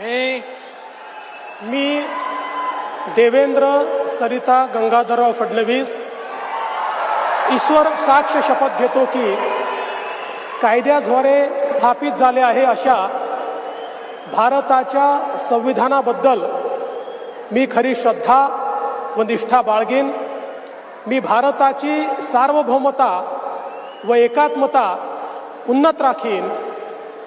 मी मी देवेंद्र सरिता गंगाधरराव फडणवीस ईश्वर साक्ष शपथ घेतो की कायद्याद्वारे स्थापित झाले आहे अशा भारताच्या संविधानाबद्दल मी खरी श्रद्धा व निष्ठा बाळगेन. मी भारताची सार्वभौमता व एकात्मता उन्नत राखीन.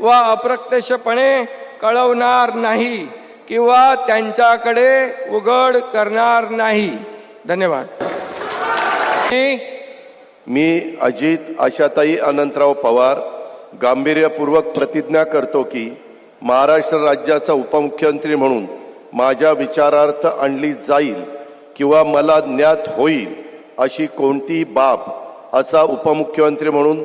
व अप्रत्यक्षपणे कळवणार नाही किंवा त्यांच्याकडे उघड करणार नाही. धन्यवाद. मी अजित आशाताई अनंतराव पवार गांभीर्यपूर्वक प्रतिज्ञा करतो की महाराष्ट्र राज्याचा उपमुख्यमंत्री म्हणून माझ्या विचारार्थ आणली जाईल किंवा मला ज्ञात होईल अशी कोणतीही बाब असा उपमुख्यमंत्री म्हणून